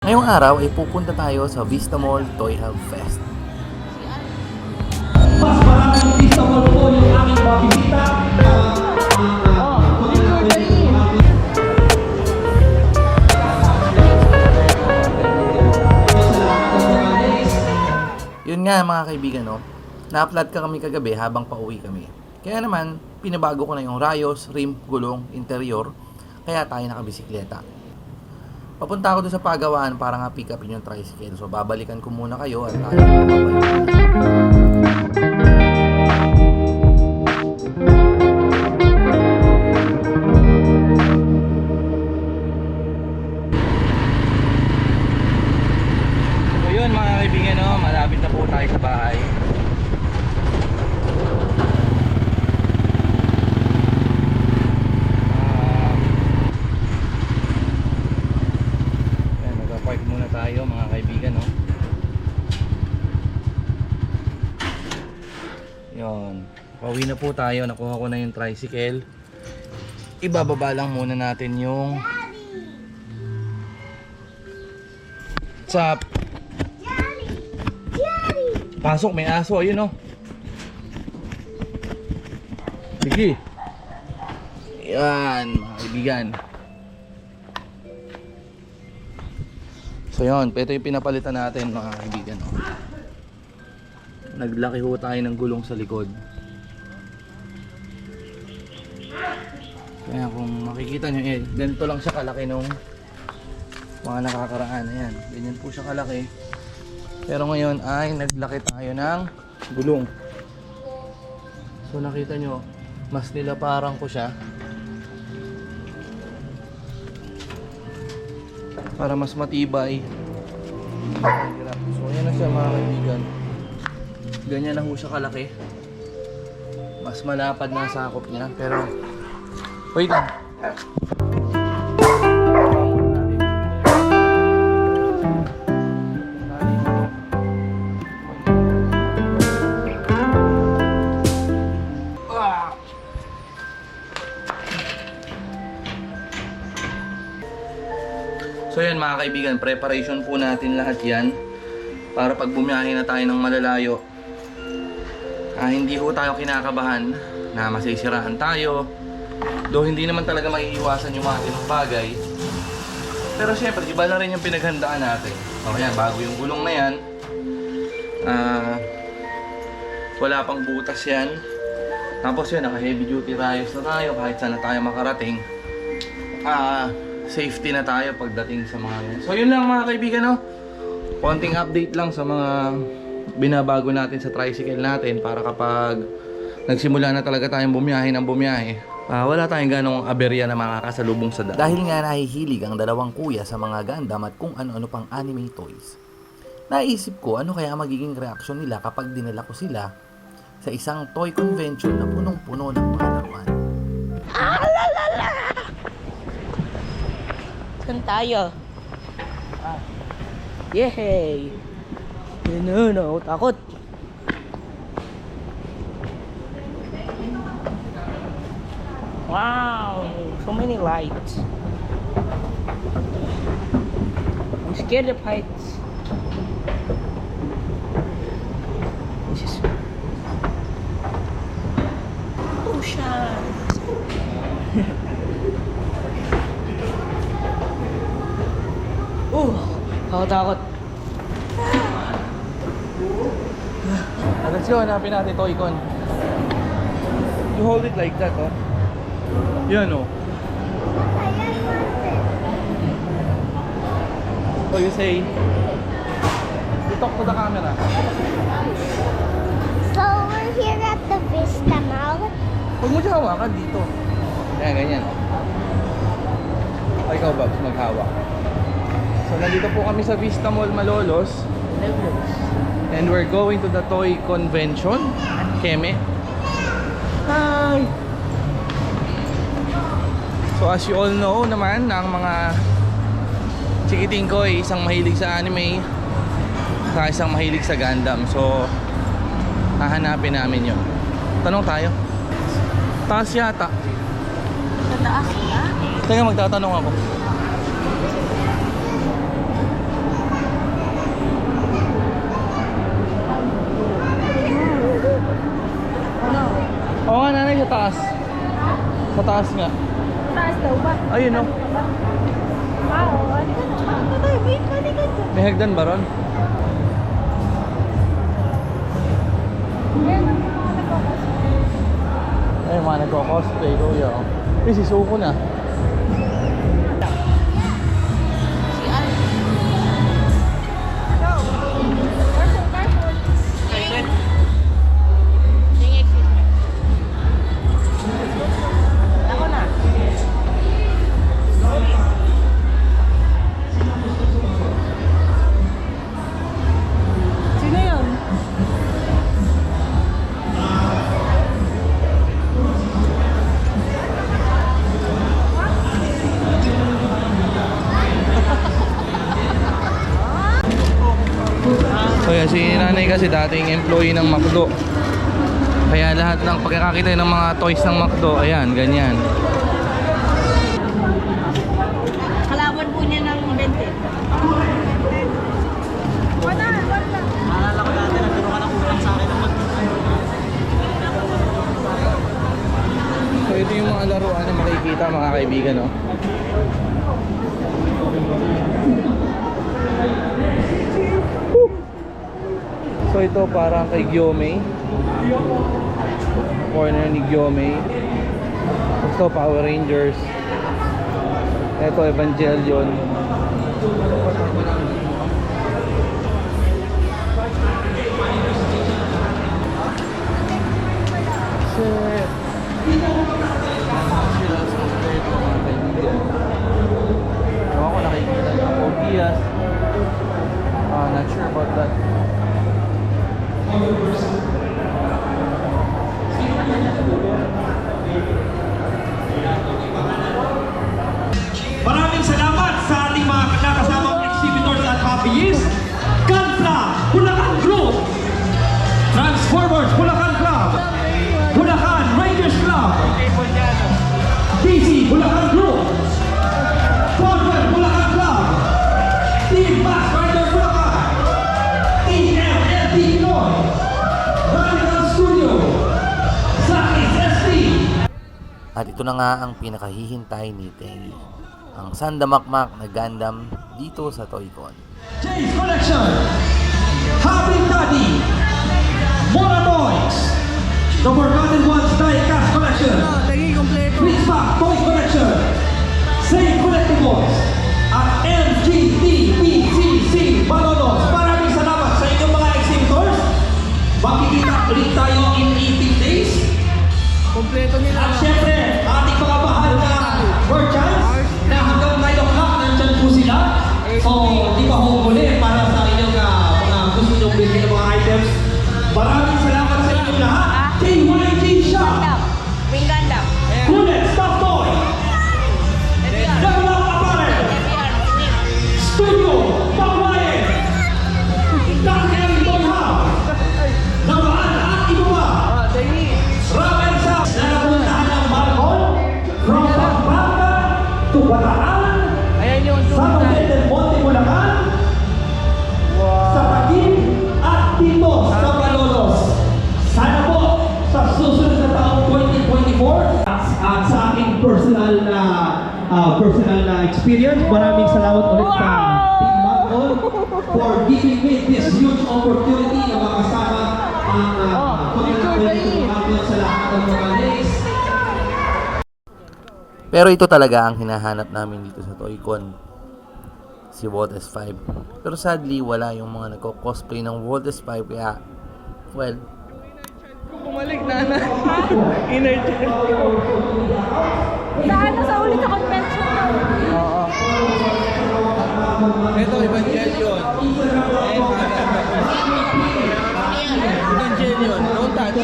Ngayong araw ay pupunta tayo sa Vista Mall Toy Hub Fest. mas maraming artista mo po yung aming mabibita. Yun nga mga kaibigan, no? Na-upload ka kami kagabi habang pauwi kami. Kaya naman, pinabago ko na yung rayos, rim, gulong, interior. Kaya tayo nakabisikleta. Papunta ako doon sa pagawaan para nga pick upin yung tricycle. So babalikan ko muna kayo at tayo babalik. Yun. Pauwi na po tayo. Nakuha ko na yung tricycle. Ibababa lang muna natin yung... Sa... Pasok, may aso. Ayun, oh. Sige. Yan, mga kaibigan. So yun, ito yung pinapalitan natin mga kaibigan. Oh. Naglaki ho tayo ng gulong sa likod. Kaya kung makikita nyo, eh, ganito lang siya kalaki nung mga nakakaraan. Ayan, ganyan po siya kalaki. Pero ngayon ay naglaki tayo ng gulong. So nakita nyo, mas nilaparang ko siya. Para mas matibay. So ayan na siya mga kaibigan. Ganyan na ho siya kalaki. Mas malapad na sakop niya. Pero, wait lang. So yan mga kaibigan, preparation po natin lahat yan para pag bumiyahe na tayo ng malalayo ah, hindi ho tayo kinakabahan na masisiraan tayo. Though hindi naman talaga maiiwasan yung mga ganung bagay. Pero syempre iba na rin yung pinaghandaan natin. O yan, bago yung gulong na yan. Ah, wala pang butas yan. Tapos yun, naka heavy duty rayos na tayo kahit saan na tayo makarating. Ah safety na tayo pagdating sa mga yan. So yun lang mga kaibigan no. Konting update lang sa mga binabago natin sa tricycle natin para kapag nagsimula na talaga tayong bumiyahe ng bumiyahe, ah, wala tayong ganong aberya na makakasalubong sa daan. Dahil nga nahihilig ang dalawang kuya sa mga Gundam at kung ano-ano pang anime toys. Naisip ko ano kaya magiging reaksyon nila kapag dinala ko sila sa isang toy convention na punong-puno ng mga laruan. Saan tayo? Yehey! Yun na, ako takot. Wow! So many lights. I'm scared of heights. This is... Ocean! Ako takot. Ah, let's go, hanapin natin Toy-Con. You hold it like that, oh. Yan, oh. So you say, you talk to the camera. So we're here at the Vista Mall. Huwag mo siya hawakan dito. Yan, ganyan. O, ikaw, Babs, maghawak. So, nandito po kami sa Vista Mall Malolos. And we're going to the toy convention. Keme. Hi! So as you all know naman, ang mga chikiting ko ay isang mahilig sa anime sa isang mahilig sa Gundam. So, hahanapin namin yon. Tanong tayo. Taas yata. Sa taas na? Teka, magtatanong ako. Oo nga nanay, sa taas. Sa taas nga. Taas daw ba? Ayun no. Wow, ano ka na? Ano tayo? Wait, pwede ano ka. May hagdan ba ron? Ayan ang mga nagkakos. Ay, mga nagkakos. Play ko yun. Eh, si Suko na. Kasi dating employee ng McDo. Kaya lahat ng pagkakakita ng mga toys ng McDo, ayan, ganyan. Kalaban po niya ng 20. Wala, wala. So ito yung mga laruan na makikita mga kaibigan, no? Ito parang kay Gyomei. Corner ni Gyomei. Ito Power Rangers. Ito Evangelion. At ito na nga ang pinakahihintay ni Tengi. Ang sandamakmak na Gundam dito sa Toycon. James Collection, Happy Daddy, Mora Boys, The Forgotten Ones Diecast Collection, Prince Pack Toy Collection, Save Collectibles, at MGTPCC Balolos. Maraming salamat sa inyong mga exhibitors. Makikita ulit tayo in 18 days. Kompleto nila. At syempre, personal na ah, personal na experience, maraming salamat ulit sa Team Malcon for giving me this huge opportunity na makasama ang uh, paglalakbay ng Malcon sa lahat ng mga days. Pero ito talaga ang hinahanap namin dito sa Toycon. Si World S5. Pero sadly, wala yung mga nagko-cosplay ng World S5 kaya, well, Bumalik na na. Inner child. Sa ano sa ulit sa convention daw. Oo. Ito, Evangelion. Evangelion. Don't touch.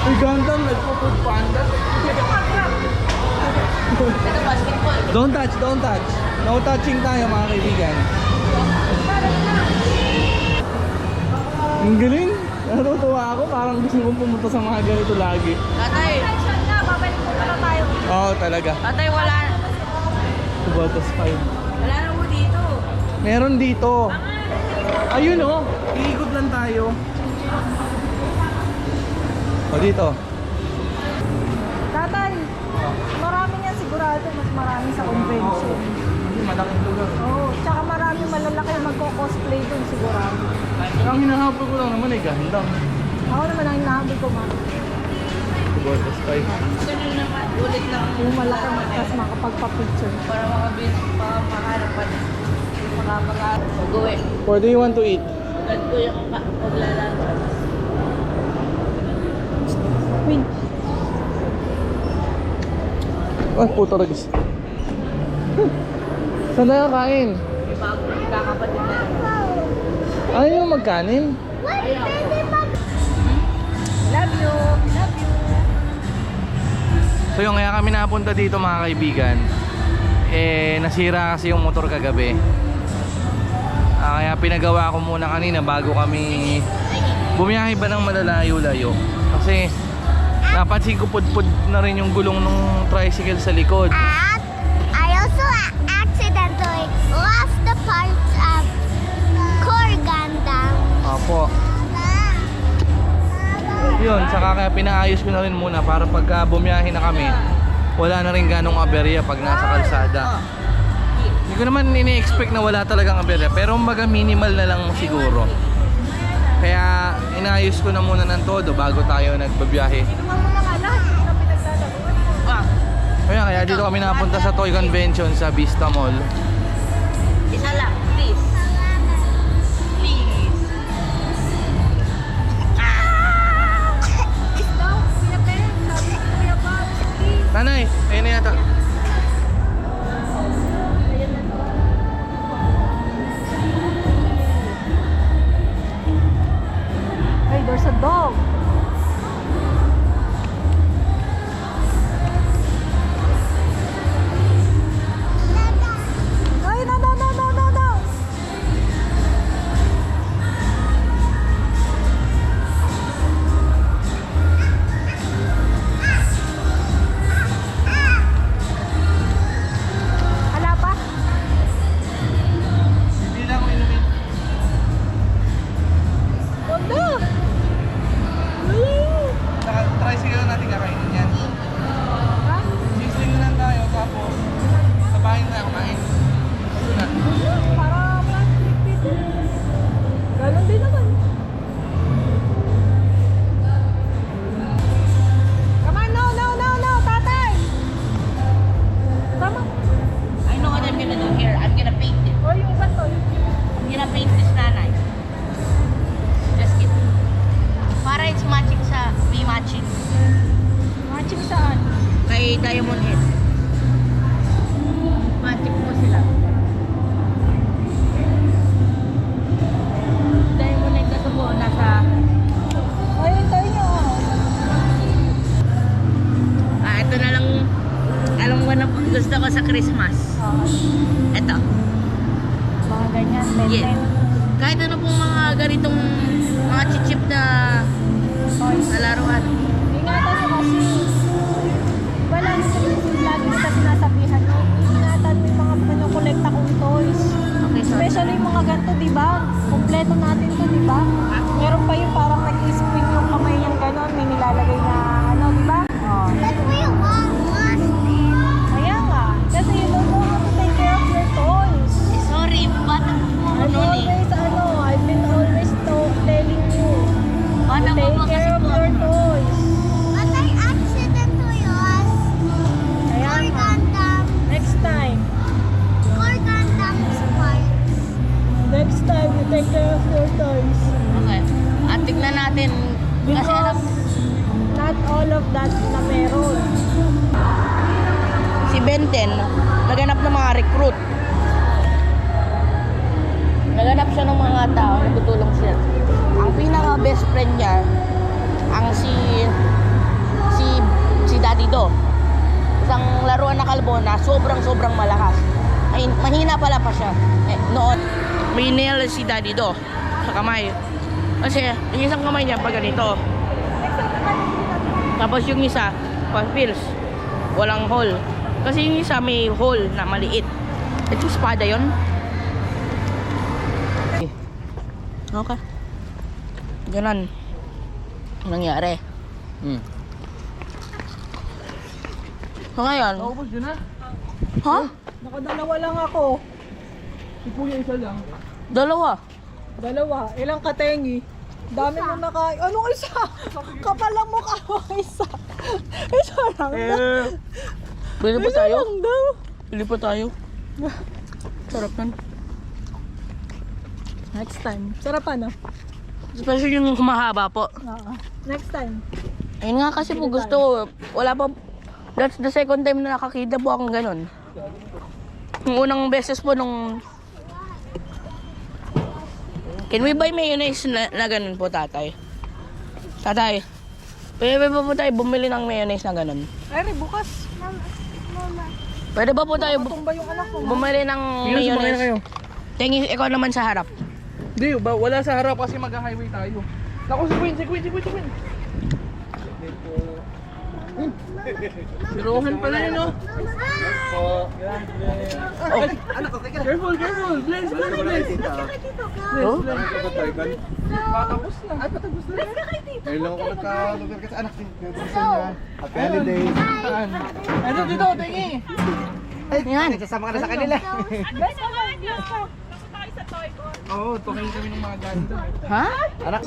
Uy, Gundam, nagpo-food panda. Don't touch, don't touch. No touching tayo mga kaibigan. Ang galing. Natutuwa ako. Parang gusto kong pumunta sa mga ganito lagi. Tatay. Convention na, babalik po pala tayo. Oo, talaga. Tatay, wala. Kubatas 5. Wala na po dito. Meron dito. Ayun oh. Iikot lang tayo. O dito. tatay. Marami yan sigurado. Mas marami sa convention. Malaking lugar. Oo. Tsaka marami malalaki yung magko-cosplay dun sigurado. Ang hinahabol ko lang naman ay gandang. Ako naman ang hinahabol ko ma. Voltes 5. Yung malaki mas makapagpa-picture. Para makaharap pa din. Makapag- Mag-uwi. Where do you want to eat? Agad ko yung pa- paglalaro. Win. Ay, puto ragis. Saan tayo kain? Ayaw yung magkanin? Love you. Love you. So yung kaya kami napunta dito mga kaibigan Eh nasira kasi yung motor kagabi Ah, Kaya pinagawa ko muna kanina bago kami Bumiyahe ba ng malalayo-layo Kasi napansin ko pudpud na rin yung gulong ng tricycle sa likod lost the parts of core Gundam. Opo Yun, saka kaya pinaayos ko na rin muna para pagka bumiyahe na kami Wala na rin ganong aberya pag nasa kalsada Hindi ko naman ini-expect na wala talagang aberya Pero mga minimal na lang siguro Kaya inayos ko na muna ng todo bago tayo nagbabiyahe. Ah, Kaya kaya dito kami napunta sa Toy Convention sa Vista Mall isa lang, please. Please. Please. Nanay, ayun na yata Kay Diamond Head. Matching po sila. Diamond Head kasi po nasa O yung tayo nyo. Ah, ito na lang alam mo na po gusto ko sa Christmas. Ito. Mga ganyan, men, men. Kahit ano pong mga ganitong mga chichip na na laruan. Sinasabihan nyo. Ingatan mo yung mga pinukolekta kong toys. Okay, sorry. Especially yung mga ganito, di ba? Kompleto natin to, di ba? Meron pa yung parang nag-spin yung kamay niyang gano'n, may nilalagay 2010, naganap ng mga recruit. Naganap siya ng mga tao, nagtutulong siya. Ang pinaka best friend niya, ang si si si Daddy Do. Isang laruan na kalbo na sobrang sobrang malakas. Ay, mahina pala pa siya. Eh, noon, may nail si Daddy Do sa kamay. Kasi yung isang kamay niya pag ganito. Tapos yung isa, pa pills. Walang hole. Kasi yung isa may hole na maliit. Ito espada yon. Okay. Ganun. Nangyari. Hmm. So ngayon, Naubos yun na. ha? Nakadalawa lang ako. Si Kuya isa lang. Dalawa. Dalawa. Ilang katengi. Dami mo naka... Anong isa? Kapal ang mukha mo isa. Isa lang daw. Bili pa tayo. Bili pa tayo. Sarap nun. Next time. Sarapan ah. Especially yung humahaba po. Oo. Next time. Ayun nga kasi po gusto ko. Wala pa. That's the second time na nakakita po akong ganun. Yung unang beses po nung... Can we buy mayonnaise na, na ganun po, tatay? Tatay, pwede ba po tayo bumili ng mayonnaise na ganun? Ay, bukas. Pwede ba po tayo bu- Tumba yung anak mo. bumili ng mayonnaise? Tingi, ikaw naman sa harap. Hindi, ba, wala sa harap kasi mag-highway tayo. Naku, si Queen, si Queen, si Queen, si Queen. Si Rohan pala yun, no? Oh. Careful, careful. Bless, bless, bless. Oh? Patapos na. Ay, patapos na. Ngayon lang ako nagka-lugar kasi anak din. Gusto niya. Happy holidays. Saan? Ano dito, tingi. Yan. Sasama ka na sa kanila. Oo, tukayin kami ng mga ganito. Ha? Anak.